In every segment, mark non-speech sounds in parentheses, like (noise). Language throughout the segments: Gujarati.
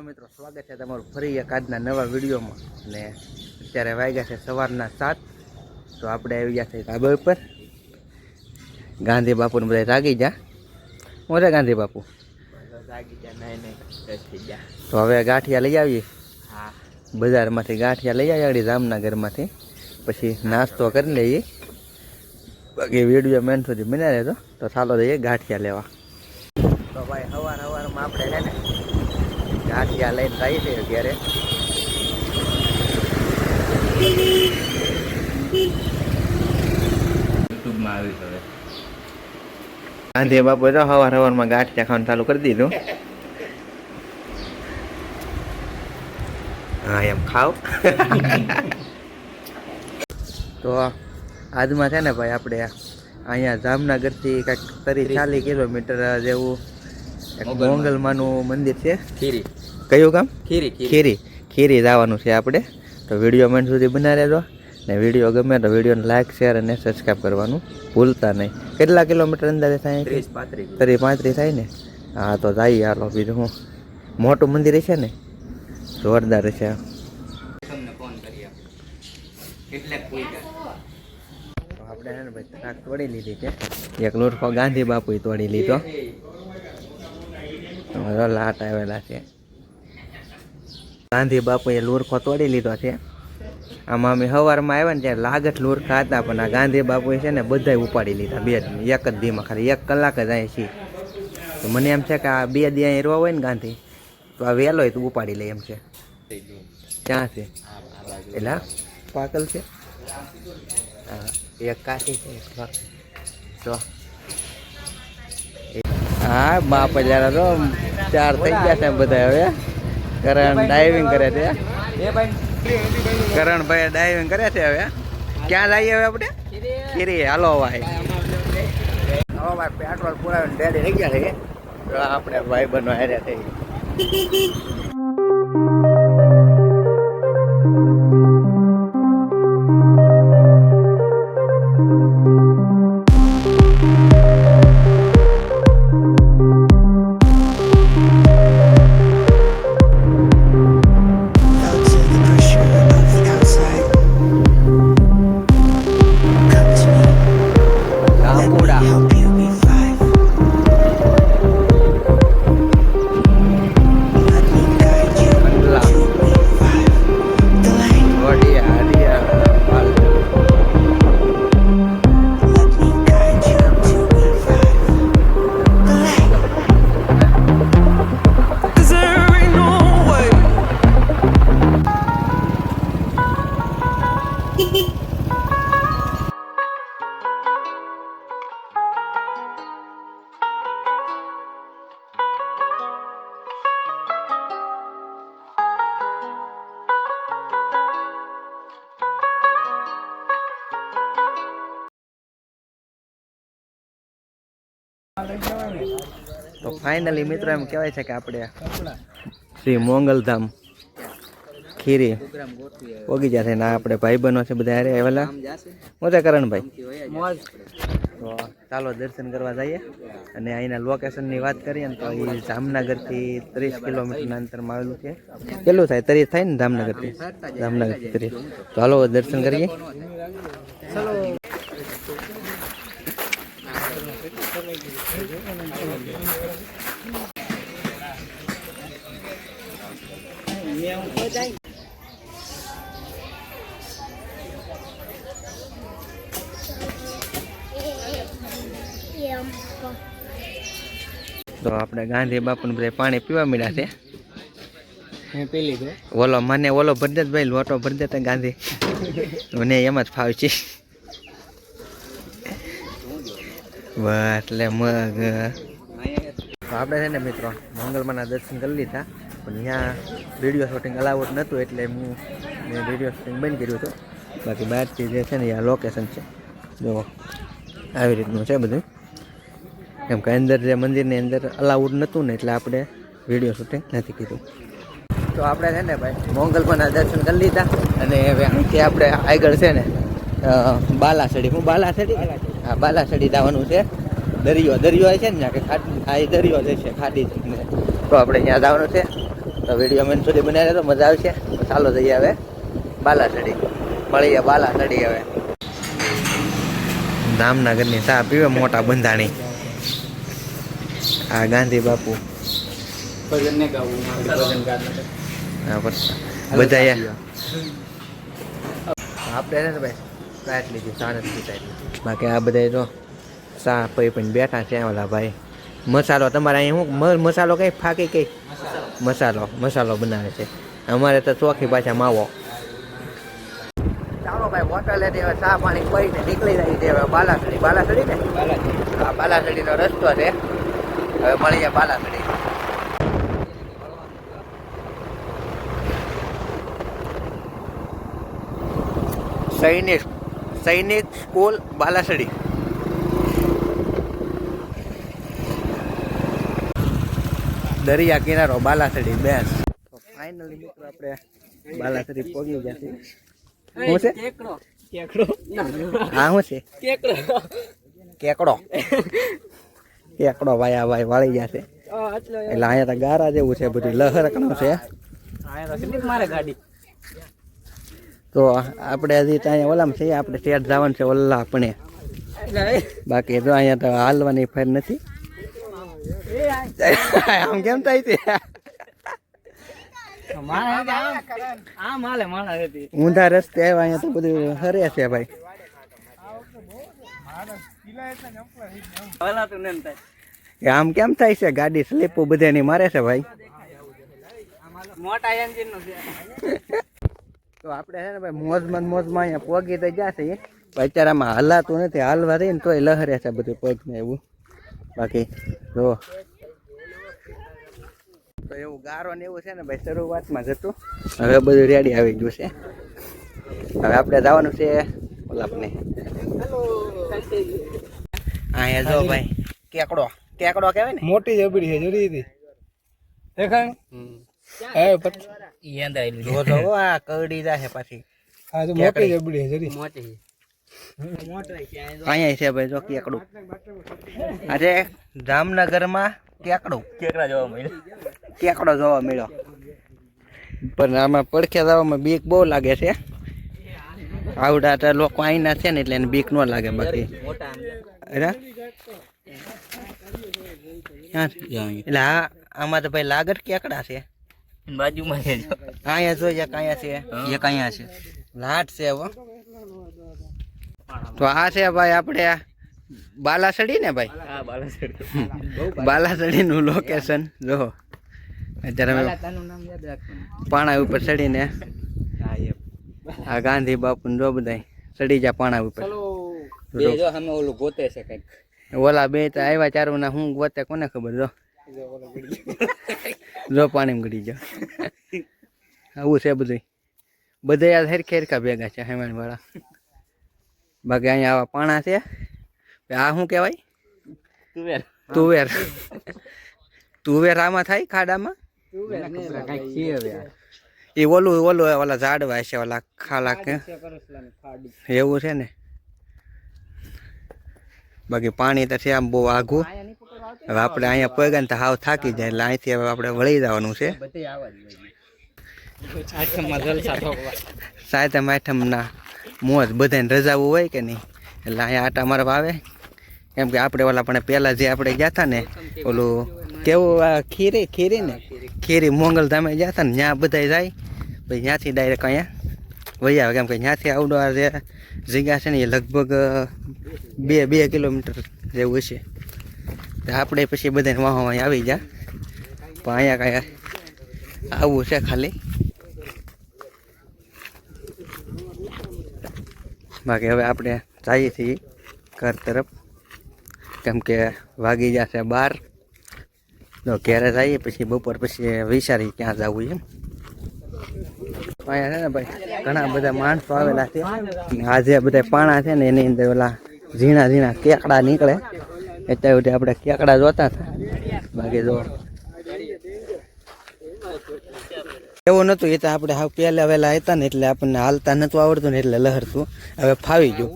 હેલો મિત્રો, સ્વાગત છે તમારું ફરી એક આજના નવા વિડીયોમાં. અને અત્યારે વાગ્યા છે સવારના સાત, તો આપણે આવી ગયા છે ધાબા ઉપર. ગાંધી બાપુને બધા જાગી જા હું છે ગાંધી બાપુ? તો હવે ગાંઠિયા લઈ આવીએ. બજારમાંથી ગાંઠિયા લઈ આવીએ આગળ જામનગરમાંથી. પછી નાસ્તો કરી લઈએ. બાકી વીડિયો મેન સુધી બન્યા રહેતો તો ચાલો જઈએ ગાંઠિયા લેવા. તો ભાઈ સવાર સવારમાં આપણે છે ને ગાંઠિયા લઈને જઈએ છે અત્યારે. યુટ્યુબમાં આવી હવે. ગાંધી બાપુ તો હવાર સવારમાં ગાંઠિયા ખાવાનું ચાલુ કરી દીધું. હા એમ ખાવ. (laughs) તો આજમાં છે ને ભાઈ આપણે અહીંયા જામનગરથી કાંઈક તરી ચાલીસ કિલોમીટર જેવું એક મોગલમાં. મોંગલમાનું મંદિર છે. ખીરી. કયું કામ ખીરી ખીરી. ખીરી. જવાનું છે આપણે. તો વીડિયો મેન સુધી બના રહેજો ને વીડિયો ગમે તો વિડીયોને લાઈક શેર અને સબસ્ક્રાઈબ કરવાનું ભૂલતા નહીં. કેટલા કિલોમીટર અંદાજે થાય ત્રીસ પાંત્રીસ. તરી પાંત્રીસ થાય ને? હા તો જઈએ હાલો બીજું હું. મોટું મંદિર છે ને? જોરદાર છે આપણે ને ભાઈ ત્રાક તોડી લીધી છે. એક લોટકો ગાંધી બાપુએ તોડી લીધો. લાટ આવેલા છે. ગાંધી બાપુએ લુરખો તોડી લીધો છે. આમાં અમે સવારમાં આવ્યા ને ત્યારે લાગત લુરખા હતા, પણ આ ગાંધી બાપુએ છે ને બધાય ઉપાડી લીધા, બે એક જ દીમાં ખાલી, એક કલાક જ અહીં છીએ. તો મને એમ છે કે આ બે દી અહીં રોવા હોય ને ગાંધી, તો આ વહેલો હોય તો ઉપાડી લે એમ છે. ક્યાં છે? એટલે પાકલ છે? એક કાચી છે, એક. જો. હા, બાપ જરા તો ચાર થઈ ગયા છે બધા હવે. કરણ ડાઇવિંગ કરે છે? કરણ ભાઈ ડાઇવિંગ કરે છે હવે? ક્યાં જઈએ હવે આપણે? ખીરી હાલો ભાઈ. હવે ભાઈ પેટ્રોલ પુરાવીને ડેડી થઈ ગયા છે. આપણે ભાઈ બનો હાર્યા થઈ. ફાઇનલી મિત્રો એમ કહેવાય છે કે આપણે શ્રી મોંગલધામ ખીરી પોગી જશે ના આપણે ભાઈ બનો છે બધા હારે આવેલા. મોજા કરણભાઈ. તો ચાલો દર્શન કરવા જઈએ. અને અહીંના લોકેશનની વાત કરીએ ને તો એ જામનગરથી ત્રીસ કિલોમીટરના અંતરમાં આવેલું છે. કેટલું થાય? ત્રીસ થાય ને જામનગરથી? જામનગરથી ત્રીસ. તો હાલો દર્શન કરીએ. તો આપણે ગાંધી બાપુને બધા પાણી પીવા મળ્યા છે. ઓલો મને ઓલો ભરી દે ભાઈ લોટો ભરી દેતા ગાંધી. મને એમ જ ફાવ છે બસ એટલે મગ. તો આપણે છે ને મિત્રો મંગલમાના દર્શન કરી લીધા. પણ ત્યાં વીડિયો શૂટિંગ અલાઉડ નહોતું એટલે હું મેં વીડિયો શૂટિંગ બંધ કર્યું હતું. બાકી બહારથી જે છે ને આ લોકેશન છે, જો આવી રીતનું છે બધું. કેમ કે અંદર જે મંદિરની અંદર અલાઉડ નહોતું ને એટલે આપણે વીડિયો શૂટિંગ નથી કીધું તો આપણે છે ને ભાઈ મોંગલમાના દર્શન કરી લીધા. અને હવે અહીંથી આપણે આગળ છે ને બાલાસડી. હું બાલાસડી હા બાલાસડી જવાનું છે. દરિયો દરિયો છે ને કે ખાડી આ દરિયો જે છે ખાડી ને. તો આપણે ત્યાં જવાનું છે. તો વીડિયો મેન સુધી બનાવી તો મજા આવશે. ચાલો જઈએ હવે. બાલાસડી. મળીએ બાલાસડી હવે. જામનગરની ચા પીવે મોટા બંધાણી. આ ગાંધી બાપુ. બધા. આપણે ભાઈ. ફ્લાઇટ લીધી સાડા ત્રીસ બાકી આ બધા જો સા પી પણ બેઠા છે ઓલા ભાઈ. મસાલો તમારે અહીં શું? મસાલો કઈ? ફાકી કઈ? મસાલો. મસાલો બનાવે છે. અમારે તો ચોખી પાછા માવો. ચાલો ભાઈ હોટલે હવે ચા પાણી પીને નીકળી જાય છે હવે બાલાસડી. બાલાસડી ને? હા બાલાસડીનો રસ્તો છે. હવે મળીએ બાલાસડી. સૈનિક સૈનિક સ્કૂલ બાલાસડી. દરિયા કિનારો બાલાસડી બેસ. તો ફાઇનલી મિત્રો આપણે બાલાસડી પહોંચી ગયા છે શું છે? હા શું છે? કેકડો. કેકડો. ભાઈ આ ભાઈ વાળી ગયા છે. એટલે અહીંયા તો ગારા જેવું છે બધું લહરકણું છે. મારે ગાડી. તો આપણે હજી ત્યાં ઓલામાં છીએ આપણે સ્ટેટ જવાનું છે ઓલા આપણે બાકી જો અહીંયા તો હાલવાની ફેર નથી. આમ કેમ થાય છે? ઊંધા રસ્તે આવ્યા અહીંયા તો બધું હરે છે ભાઈ. આમ કેમ થાય છે? ગાડી સ્લીપો બધાની મારે છે ભાઈ. મોટા એન્જિનનું છે. તો આપણે છે ને ભાઈ મોજમાં મોજમાં અહીંયા પોગી તો ગયા છે અત્યારે આમાં હલાતું નથી. હાલવા રહી ને તોય લહરે છે બધું પગને એવું. બાકી જો. તો એવું ગારો ને એવું છે ને ભાઈ શરૂઆતમાં જતું હવે બધું રેડી આવી ગયું છે. હવે આપણે જવાનું છે ઓલાપને. અહીંયા જો ભાઈ કેકડો. કેકડો કહેવાય ને? મોટી જબડી છે જોડી હતી. દેખાય? પછી જો જો આ કરડી જાય પાછી. હા તો મોટી જબડી છે મોટી. અહીંયા છે ભાઈ જો કેકડું. અરે જામનગરમાં કેકડું. કેકડા જોવા મળ્યો. કેકડો જોવા મળ્યો. પણ આમાં પડખે જવામાં બીક બહુ લાગે છે. આવડા તો લોકો અહીંના છે ને એટલે એને બીક ન લાગે બાકી? એટલે આ આમાં તો ભાઈ લાગત કેકડા છે. બાજુમાં છે જો અહીંયા જો કે અહીંયા છે એક અહીંયા છે. લાટ છે હવે. તો આ છે ભાઈ આપણે આ બાલાસડી ને ભાઈ? હા બાલાસડી. બાલાસડી નું લોકેશન જો. અત્યારે પાણા ઉપર ચડીને. આ ગાંધી બાપુ જો બધા ચડી જા પાણા ઉપર. બે જો ઓલું ગોતે છે કંઈક. ઓલા બે તો આવ્યા ચારું ના હું ગોતે કોને ખબર જો. જો પાણી ગળી જાવ આવું છે બધું બધા હેર હેરખે હેરખા ભેગા છે હેમાન વાળા બાકી અહીંયા આવા પાણા છે. આ શું કહેવાય? તુવેર. તુવેર. તુવેર આમાં થાય ખાડામાં? એ ઓલું ઓલું ઓલા ઝાડવા છે ઓલા ખાલા કે. એવું છે ને? બાકી પાણી તો છે આમ બહુ આઘું. હવે આપણે અહીંયા પગ્યા ને તો હાવ થાકી જાય, એટલે અહીંથી હવે આપણે વળી જવાનું છે. સાતમ, આઠમના મોજ બધાને રજાવું હોય કે નહીં? એટલે અહીંયા આટા મારવા આવે. કેમ કે આપણે ઓલા પણ પહેલાં જે આપણે ગયા હતા ને, ઓલું કેવું, આ ખીરી ખીરી ને? ખીરી મોંગલધામે ગયા હતા ને, ત્યાં બધા જાય. પછી ત્યાંથી ડાયરેક્ટ અહીંયા વહી આવે. કેમ કે ત્યાંથી આવડો આ જે જગ્યા છે ને, એ લગભગ બે બે કિલોમીટર જેવું હશે. આપણે પછી બધાને વાહવામાં આવી જા. પણ અહીંયા કાંઈ આવવું છે ખાલી. બાકી હવે આપણે જઈએ છીએ ઘર તરફ. કેમ કે વાગી જશે બાર. તો ઘેરે જઈએ પછી બપોર પછી વિચારી ક્યાં જવું એમ. અહીંયા છે ને ભાઈ, ઘણા બધા માણસો આવેલા છે. આજે બધા પાણા છે ને એની અંદર ઓલા ઝીણા ઝીણા કેકડા નીકળે. અત્યારે સુધી આપણે કેકડા જોતા હતા. બાકી જો એવું નતું એ તો આપણે હાવ પહેલા વહેલા હતા ને એટલે આપણને હાલતા નતું આવડતું ને એટલે લહરતું. હવે ફાવી ગયું.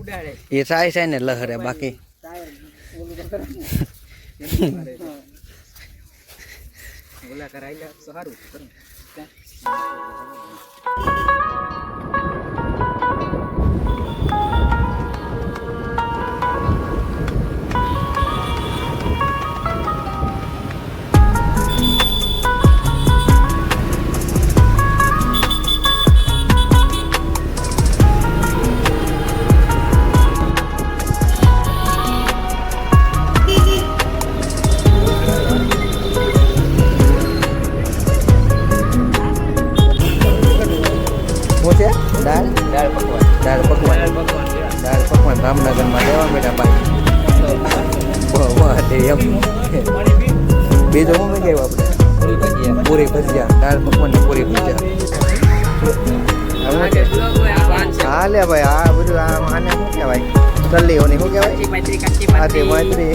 એ સાય સાય ને લહરે બાકી. ઓલા કરાયેલા સારું. પકવાન. દાળ પકવાન દાળ પકવાન રામનગરમાં લેવા બેટા ભાઈ. વાહ તે એમ. બીજું શું મંગાવ્યું આપણે? પૂરી ભજીયા. દાળ પકવાન પૂરી ભજીયા. હા લે ભાઈ આ બધું આને શું કહેવાય? કલ્લીઓની શું કહેવાય? આ તે મૈત્રી